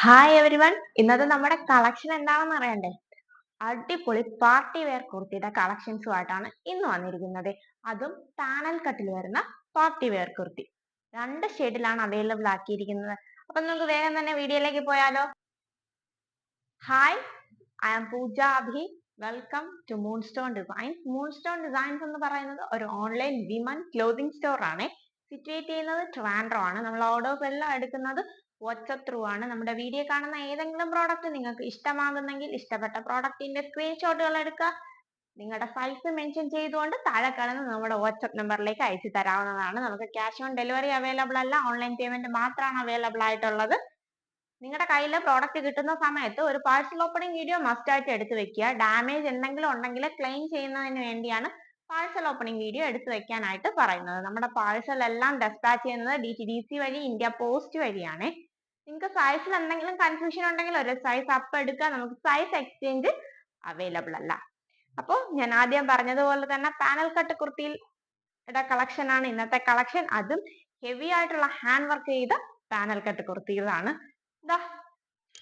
Hi everyone ഇന്നത്തെ നമ്മുടെ collection എന്താണെന്ന് അറിയണ്ടേ? അടിപൊളി പാർട്ടി വെയർ കുർത്തിയുടെ കളക്ഷൻസുമായിട്ടാണ് ഇന്ന് വന്നിരിക്കുന്നത്. അതും പാനൽ കട്ടിൽ വരുന്ന പാർട്ടി വെയർ കുർത്തി. രണ്ട് ഷെയ്ഡിലാണ് അവൈലബിൾ ആക്കിയിരിക്കുന്നത്. അപ്പൊ നമുക്ക് വേഗം തന്നെ വീഡിയോയിലേക്ക് പോയാലോ? Hi I am Pooja Abhi. Welcome to Moonstone Designs Moonstone Designs എന്ന് പറയുന്നത് ഒരു ഓൺലൈൻ വിമൻ ക്ലോതിങ് സ്റ്റോർ ആണ്. സിറ്റുവേറ്റ് ചെയ്യുന്നത് ട്രിവാൻഡ്രം ആണ്. നമ്മൾ ഓർഡേഴ്സ് എല്ലാം എടുക്കുന്നത് വാട്സപ്പ് ത്രൂ ആണ്. നമ്മുടെ വീഡിയോ കാണുന്ന ഏതെങ്കിലും പ്രോഡക്റ്റ് നിങ്ങൾക്ക് ഇഷ്ടമാകുന്നെങ്കിൽ ഇഷ്ടപ്പെട്ട പ്രോഡക്റ്റിന്റെ സ്ക്രീൻഷോട്ടുകൾ എടുക്കുക നിങ്ങളുടെ സൈസ് മെൻഷൻ ചെയ്തുകൊണ്ട് താഴെ കാണുന്ന നമ്മുടെ വാട്സപ്പ് നമ്പറിലേക്ക് അയച്ചു തരാവുന്നതാണ്. നമുക്ക് ക്യാഷ് ഓൺ ഡെലിവറി അവൈലബിൾ അല്ല. ഓൺലൈൻ പേയ്മെന്റ് മാത്രമാണ് അവൈലബിൾ ആയിട്ടുള്ളത്. നിങ്ങളുടെ കയ്യിൽ പ്രോഡക്റ്റ് കിട്ടുന്ന സമയത്ത് ഒരു പാഴ്സൽ ഓപ്പണിംഗ് വീഡിയോ മസ്റ്റ് ആയിട്ട് എടുത്തു വെക്കുക. ഡാമേജ് എന്തെങ്കിലും ഉണ്ടെങ്കിൽ ക്ലെയിം ചെയ്യുന്നതിന് വേണ്ടിയാണ് പാഴ്സൽ ഓപ്പണിംഗ് വീഡിയോ എടുത്തു വെക്കാനായിട്ട് പറയുന്നത്. നമ്മുടെ പാഴ്സൽ എല്ലാം ഡെസ്പാച്ച് ചെയ്യുന്നത് ഡി ഡി സി വഴി ഇന്ത്യ പോസ്റ്റ് വഴിയാണ്. നിങ്ങൾക്ക് സൈസിൽ എന്തെങ്കിലും കൺഫ്യൂഷൻ ഉണ്ടെങ്കിൽ ഒരു സൈസ് അപ്പ് എടുക്കുക നമുക്ക് സൈസ് എക്സ്ചേഞ്ച് അവൈലബിൾ അല്ല. അപ്പോൾ ഞാൻ ആദ്യം പറഞ്ഞതുപോലെ തന്നെ പാനൽ കട്ട് കുർത്തിയുടെ കളക്ഷൻ ആണ് ഇന്നത്തെ കളക്ഷൻ അതും ഹെവി ആയിട്ടുള്ള ഹാൻഡ് വർക്ക് ചെയ്ത പാനൽ കട്ട് കുർത്തികളാണ്. ഇതാ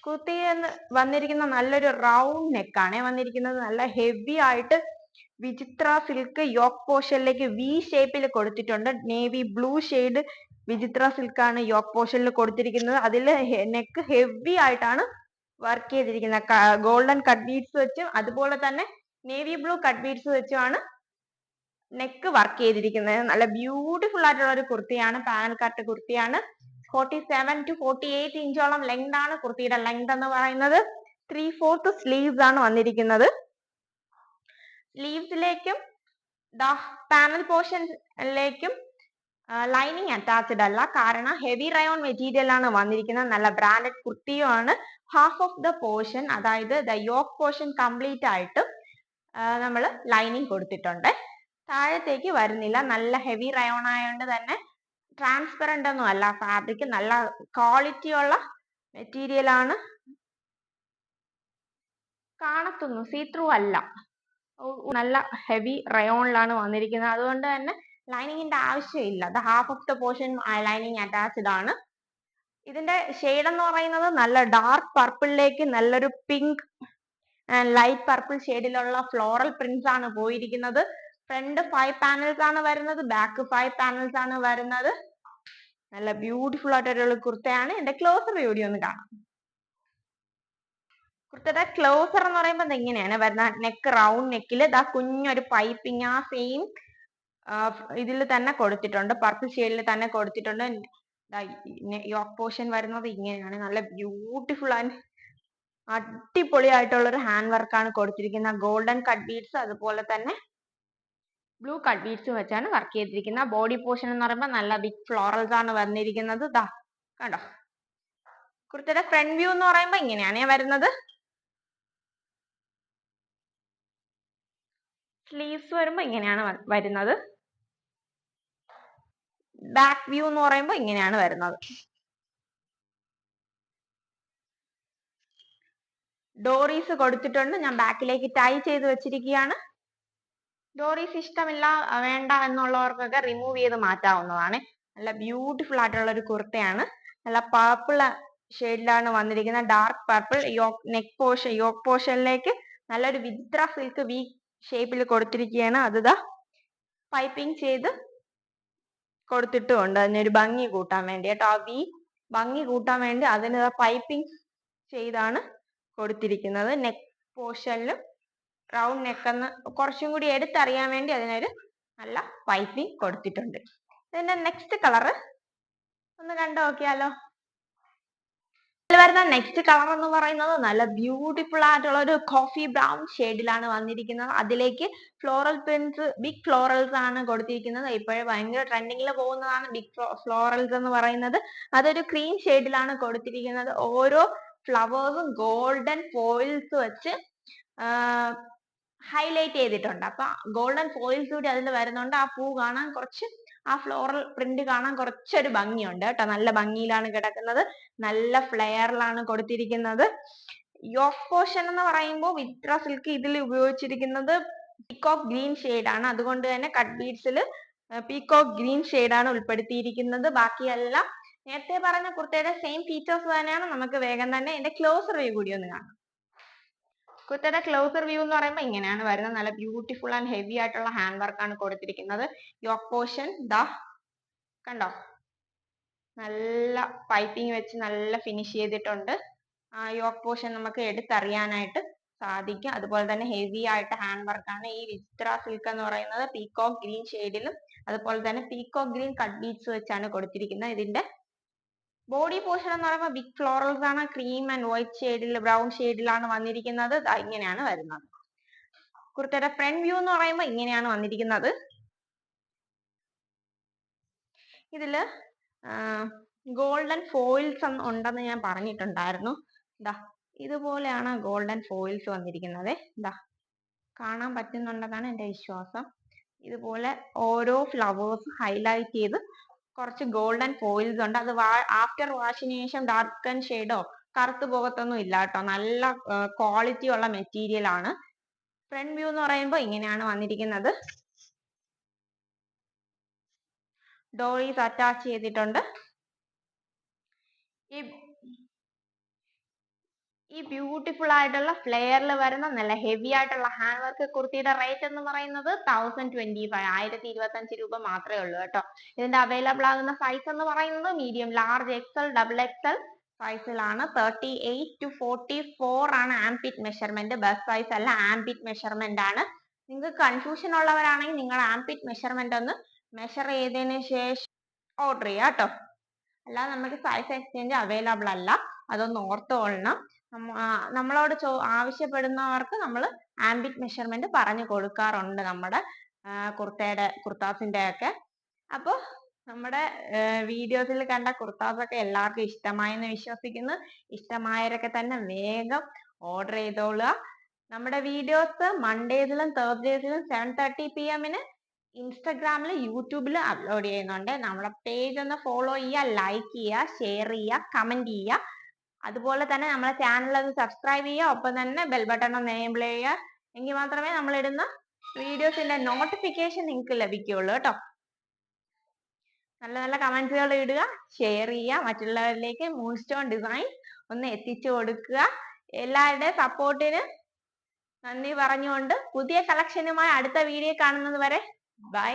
കുർത്തി എന്ന് വന്നിരിക്കുന്ന നല്ലൊരു റൗണ്ട് നെക്ക് ആണ്. വന്നിരിക്കുന്നത് നല്ല ഹെവി ആയിട്ട് വിചിത്ര സിൽക്ക് യോക്ക് പോർഷനിലേക്ക് വി ഷേപ്പിൽ കൊടുത്തിട്ടുണ്ട്. നേവി ബ്ലൂ ഷെയ്ഡ് വിചിത്ര സിൽക്കാണ് യോക്ക് പോർഷനിൽ കൊടുത്തിരിക്കുന്നത്. അതിൽ നെക്ക് ഹെവി ആയിട്ടാണ് വർക്ക് ചെയ്തിരിക്കുന്നത്. ഗോൾഡൻ കട്ട് ബീഡ്സ് വെച്ചും അതുപോലെ തന്നെ നേവി ബ്ലൂ കട്ട് ബീഡ്സ് വെച്ചുമാണ് നെക്ക് വർക്ക് ചെയ്തിരിക്കുന്നത്. നല്ല ബ്യൂട്ടിഫുൾ ആയിട്ടുള്ള ഒരു കുർത്തിയാണ് പാനൽ കട്ട് കുർത്തിയാണ്. Forty seven to forty eight ഇഞ്ചോളം length ആണ് കുർത്തിയുടെ ലെങ്ത് എന്ന് പറയുന്നത്. ത്രീ ഫോർത്ത് സ്ലീവ്സ് ആണ് വന്നിരിക്കുന്നത്. സ്ലീവ്സിലേക്കും പാനൽ പോർഷനിലേക്കും ലൈനിങ് അറ്റാച്ച്ഡ് അല്ല കാരണം ഹെവി റയോൺ മെറ്റീരിയൽ ആണ് വന്നിരിക്കുന്നത്. നല്ല ബ്രാൻഡഡ് കുർത്തിയുമാണ്. ഹാഫ് ഓഫ് ദ പോർഷൻ അതായത് ദ യോക്ക് പോർഷൻ കംപ്ലീറ്റ് ആയിട്ട് നമ്മൾ ലൈനിങ് കൊടുത്തിട്ടുണ്ട്. താഴത്തേക്ക് വരുന്നില്ല. നല്ല ഹെവി റയോൺ ആയതുകൊണ്ട് തന്നെ ട്രാൻസ്പെറന്റ് ഒന്നും അല്ല. ഫാബ്രിക് നല്ല ക്വാളിറ്റി ഉള്ള മെറ്റീരിയൽ ആണ്. കാണത്തുന്നു. സീ ത്രൂ അല്ല. നല്ല ഹെവി റയോണിലാണ് വന്നിരിക്കുന്നത്. അതുകൊണ്ട് തന്നെ ലൈനിങ്ങിന്റെ ആവശ്യമില്ല. The half of the portion lining attached ആണ്. ഇതിന്റെ ഷെയ്ഡ് എന്ന് പറയുന്നത് നല്ല ഡാർക്ക് പർപ്പിളിലേക്ക് നല്ലൊരു പിങ്ക് ലൈറ്റ് പർപ്പിൾ ഷെയ്ഡിലുള്ള ഫ്ലോറൽ പ്രിന്റ്സ് ആണ് പോയിരിക്കുന്നത്. ഫ്രണ്ട് ഫൈവ് പാനൽസ് ആണ് വരുന്നത് ബാക്ക് ഫൈവ് പാനൽസ് ആണ് വരുന്നത്. നല്ല ബ്യൂട്ടിഫുൾ ആയിട്ടൊരു കുർത്തയാണ്. എന്റെ ക്ലോസർ വീഡിയോ ഒന്ന് കാണാം. കുർത്തയുടെ ക്ലോസർ എന്ന് പറയുമ്പോൾ ഇങ്ങനെയാണ് വരുന്നത് നെക്ക് റൗണ്ട് നെക്കിൽ ദാ കുഞ്ഞൊരു പൈപ്പിംഗ് ആ സെയിം ഇതിൽ തന്നെ കൊടുത്തിട്ടുണ്ട്. പർപ്പിൾ ഷെയ്ഡിൽ തന്നെ കൊടുത്തിട്ടുണ്ട്. യോക്ക് പോർഷൻ വരുന്നത് ഇങ്ങനെയാണ്. നല്ല ബ്യൂട്ടിഫുൾ ആൻഡ് അടിപൊളിയായിട്ടുള്ള ഒരു ഹാൻഡ് വർക്കാണ് കൊടുത്തിരിക്കുന്നത്. ഗോൾഡൻ കട്ട് ബീഡ്സ് അതുപോലെ തന്നെ ബ്ലൂ കട്ട് ബീഡ്സ് വെച്ചാണ് വർക്ക് ചെയ്തിരിക്കുന്നത്. ബോഡി പോർഷൻ എന്ന് പറയുമ്പോൾ നല്ല ബിഗ് ഫ്ലോറൽസ് ആണ് വന്നിരിക്കുന്നത്. ദാ കണ്ടോ? കുർത്തയുടെ ഫ്രണ്ട് വ്യൂ എന്ന് പറയുമ്പോൾ ഇങ്ങനെയാണ് വരുന്നത്. സ്ലീവ്സ് വരുമ്പോൾ ഇങ്ങനെയാണ് വരുന്നത്. ബാക്ക് വ്യൂ എന്ന് പറയുമ്പോൾ ഇങ്ങനെയാണ് വരുന്നത്. ഡോറീസ് കൊടുത്തിട്ടുണ്ട്. ഞാൻ ബാക്കിലേക്ക് ടൈ ചെയ്ത് വെച്ചിരിക്കുകയാണ്. ഡോറീസ് ഇഷ്ടമില്ല വേണ്ട എന്നുള്ളവർക്കൊക്കെ റിമൂവ് ചെയ്ത് മാറ്റാവുന്നതാണ്. നല്ല ബ്യൂട്ടിഫുൾ ആയിട്ടുള്ള ഒരു കുർത്തയാണ്. നല്ല പർപ്പിൾ ഷെയ്ഡിലാണ് വന്നിരിക്കുന്നത് dark purple yoke neck portion yoke പോർഷനിലേക്ക് നല്ലൊരു വിത്ര സിൽക്ക് വി ഷേപ്പിൽ കൊടുത്തിരിക്കുകയാണ്. അത് പൈപ്പിംഗ് ചെയ്ത് കൊടുത്തിട്ടുമുണ്ട്. അതിനൊരു ഭംഗി കൂട്ടാൻ വേണ്ടി. കേട്ടോ ആ വി ഭംഗി കൂട്ടാൻ വേണ്ടി അതിന് പൈപ്പിംഗ് ചെയ്താണ് കൊടുത്തിരിക്കുന്നത്. നെക്ക് പോർഷനിലും റൗണ്ട് നെക്ക് എന്ന് കുറച്ചും കൂടി എടുത്തറിയാൻ വേണ്ടി അതിനൊരു നല്ല പൈപ്പിംഗ് കൊടുത്തിട്ടുണ്ട്. ഇതിന്റെ നെക്സ്റ്റ് കളർ ഒന്ന് കണ്ടു നോക്കിയാലോ വരുന്ന നെക്സ്റ്റ് കളർ എന്ന് പറയുന്നത് നല്ല ബ്യൂട്ടിഫുൾ ആയിട്ടുള്ള ഒരു കോഫി ബ്രൗൺ ഷെയ്ഡിലാണ് വന്നിരിക്കുന്നത്. അതിലേക്ക് ഫ്ലോറൽ പ്രിന്റ്സ് ബിഗ് ഫ്ലോറൽസ് ആണ് കൊടുത്തിരിക്കുന്നത്. ഇപ്പോഴേ ഭയങ്കര ട്രെൻഡിങ്ങിൽ പോകുന്നതാണ് ബിഗ് ഫ്ലോറൽസ് എന്ന് പറയുന്നത്. അതൊരു ക്രീം ഷെയ്ഡിലാണ് കൊടുത്തിരിക്കുന്നത്. ഓരോ ഫ്ലവേഴ്സും ഗോൾഡൻ ഫോയിൽസ് വെച്ച് ഹൈലൈറ്റ് ചെയ്തിട്ടുണ്ട്. അപ്പൊ ഗോൾഡൻ ഫോയിൽസ് കൂടി അതിൽ വരുന്നുണ്ട്. ആ പൂ കാണാൻ കുറച്ച് ആ ഫ്ലോറൽ പ്രിന്റ് കാണാൻ കുറച്ചൊരു ഭംഗിയുണ്ട് കേട്ടോ. നല്ല ഭംഗിയിലാണ് കിടക്കുന്നത്. നല്ല ഫ്ലെയറിലാണ് കൊടുത്തിരിക്കുന്നത്. യോഫ് പോർഷൻ എന്ന് പറയുമ്പോൾ വിത്ര സിൽക്ക് ഇതിൽ ഉപയോഗിച്ചിരിക്കുന്നത് പീകോക്ക് ഗ്രീൻ ആണ്. അതുകൊണ്ട് തന്നെ കട്ട് ബീഡ്സിൽ പീകോക്ക് ഗ്രീൻ ആണ് ഉൾപ്പെടുത്തിയിരിക്കുന്നത്. ബാക്കിയെല്ലാം നേരത്തെ പറഞ്ഞ കുർത്തയുടെ സെയിം ഫീച്ചേഴ്സ് തന്നെയാണ്. നമുക്ക് വേഗം തന്നെ ഇതിന്റെ ക്ലോസർ വ്യൂ കൂടി ഒന്ന് കാണാം. കുർത്തയുടെ ക്ലോസർ വ്യൂ എന്ന് പറയുമ്പോൾ ഇങ്ങനെയാണ് വരുന്നത്. നല്ല ബ്യൂട്ടിഫുൾ ആൻഡ് ഹെവി ആയിട്ടുള്ള ഹാൻഡ് വർക്ക് ആണ് കൊടുത്തിരിക്കുന്നത്. യോക്ക് പോർഷൻ ദ കണ്ടോ? നല്ല പൈപ്പിംഗ് വെച്ച് നല്ല ഫിനിഷ് ചെയ്തിട്ടുണ്ട്. ആ യോക്ക് പോർഷൻ നമുക്ക് എടുത്തറിയാനായിട്ട് സാധിക്കും. അതുപോലെ തന്നെ ഹെവി ആയിട്ട് ഹാൻഡ് വർക്കാണ് ഈ വിചിത്ര സിൽക്ക് എന്ന് പറയുന്നത്. പീകോക്ക് ഗ്രീൻ ഷെയ്ഡിലും അതുപോലെ തന്നെ പീകോക്ക് ഗ്രീൻ കട്ട് ബീഡ്സ് വെച്ചാണ് കൊടുത്തിരിക്കുന്നത്. ഇതിന്റെ ബോഡി പോർഷൻ എന്ന് പറയുമ്പോൾ ബിഗ് ഫ്ലോറൽസ് ആണ്. ക്രീം ആൻഡ് വൈറ്റ് ഷെയ്ഡിൽ ബ്രൗൺ ഷെയ്ഡിലാണ് വന്നിരിക്കുന്നത്. ഇങ്ങനെയാണ് വരുന്നത്. കുർത്തയുടെ ഫ്രണ്ട് വ്യൂ എന്ന് പറയുമ്പോൾ ഇങ്ങനെയാണ് വന്നിരിക്കുന്നത്. ഇതിൽ ഗോൾഡൻ ഫോയിൽസ് ഉണ്ടെന്ന് ഞാൻ പറഞ്ഞിട്ടുണ്ടായിരുന്നു. ദാ ഇതുപോലെയാണ് ഗോൾഡൻ ഫോയിൽസ് വന്നിരിക്കുന്നത്. ദാ കാണാൻ പറ്റുന്നുണ്ടെന്നാണ് എന്റെ വിശ്വാസം. ഇതുപോലെ ഓരോ ഫ്ലവേഴ്സ് ഹൈലൈറ്റ് ചെയ്ത് കുറച്ച് ഗോൾഡൻ ഫോയിൽസ് ഉണ്ട്. അത് ആഫ്റ്റർ വാഷിന് ശേഷം ഡാർക്കൻ ഷെയ്ഡോ കറുത്ത് പോകത്തൊന്നും ഇല്ല കേട്ടോ. നല്ല ക്വാളിറ്റി ഉള്ള മെറ്റീരിയൽ ആണ്. ഫ്രണ്ട് വ്യൂ എന്ന് പറയുമ്പോൾ ഇങ്ങനെയാണ് വന്നിരിക്കുന്നത്. ഡോറീസ് അറ്റാച്ച് ചെയ്തിട്ടുണ്ട്. ഈ ഈ ബ്യൂട്ടിഫുൾ ആയിട്ടുള്ള ഫ്ലെയറിൽ വരുന്ന നല്ല ഹെവി ആയിട്ടുള്ള ഹാൻഡ് വർക്ക് കുർത്തിയുടെ റേറ്റ് എന്ന് പറയുന്നത് തൗസൻഡ് ട്വന്റി ഫൈവ് ആയിരത്തി ഇരുപത്തഞ്ച് രൂപ മാത്രമേ ഉള്ളൂ കേട്ടോ. ഇതിന്റെ അവൈലബിൾ ആകുന്ന സൈസ് എന്ന് പറയുന്നത് medium large XL double XL സൈസിലാണ് thirty eight to forty four ആണ് ആംപിറ്റ് മെഷർമെന്റ് ബസ് സൈസ് അല്ല ആംപിറ്റ് മെഷർമെന്റ് ആണ്. നിങ്ങൾക്ക് കൺഫ്യൂഷൻ ഉള്ളവരാണെങ്കിൽ നിങ്ങൾ ആംപിറ്റ് മെഷർമെന്റ് ഒന്ന് മെഷർ ചെയ്തതിന് ശേഷം ഓർഡർ ചെയ്യാം കേട്ടോ. അല്ലാതെ നമുക്ക് സൈസ് എക്സ്ചേഞ്ച് അവൈലബിൾ അല്ല. അതൊന്ന് ഓർത്തുകൊള്ളണം നമ്മളോട് ചോ ആവശ്യപ്പെടുന്നവർക്ക് നമ്മൾ ആംബിറ്റ് മെഷർമെന്റ് പറഞ്ഞു കൊടുക്കാറുണ്ട് നമ്മുടെ കുർത്തയുടെ കുർത്താസിന്റെ ഒക്കെ. അപ്പോൾ നമ്മുടെ വീഡിയോസിൽ കണ്ട കുർത്താസ് ഒക്കെ എല്ലാവർക്കും ഇഷ്ടമായെന്ന് വിശ്വസിക്കുന്നു. ഇഷ്ടമായവരൊക്കെ തന്നെ വേഗം ഓർഡർ ചെയ്തോളുക. നമ്മുടെ വീഡിയോസ് മൺഡേസിലും തേഴ്സ്ഡേസിലും സെവൻ തേർട്ടി പി എമ്മിന് ഇൻസ്റ്റഗ്രാമിൽ യൂട്യൂബിൽ അപ്ലോഡ് ചെയ്യുന്നുണ്ട്. നമ്മുടെ പേജ് ഒന്ന് ഫോളോ ചെയ്യുക ലൈക്ക് ചെയ്യുക ഷെയർ ചെയ്യുക കമന്റ് ചെയ്യുക. അതുപോലെ തന്നെ നമ്മളെ ചാനൽ ഒന്ന് സബ്സ്ക്രൈബ് ചെയ്യുക ഒപ്പം തന്നെ ബെൽ ബട്ടൺ ഒന്ന് എനേബിൾ ചെയ്യുക. എങ്കിൽ മാത്രമേ നമ്മൾ ഇടുന്ന വീഡിയോസിന്റെ നോട്ടിഫിക്കേഷൻ നിങ്ങൾക്ക് ലഭിക്കുകയുള്ളൂ കേട്ടോ. നല്ല നല്ല കമന്റ്സുകൾ ഇടുക ഷെയർ ചെയ്യുക മറ്റുള്ളവരിലേക്ക് മൂൺ സ്റ്റോൺ ഡിസൈൻ ഒന്ന് എത്തിച്ചു കൊടുക്കുക. എല്ലാവരുടെ സപ്പോർട്ടിന് നന്ദി പറഞ്ഞുകൊണ്ട് പുതിയ കളക്ഷനുമായി അടുത്ത വീഡിയോ കാണുന്നത് വരെ ബൈ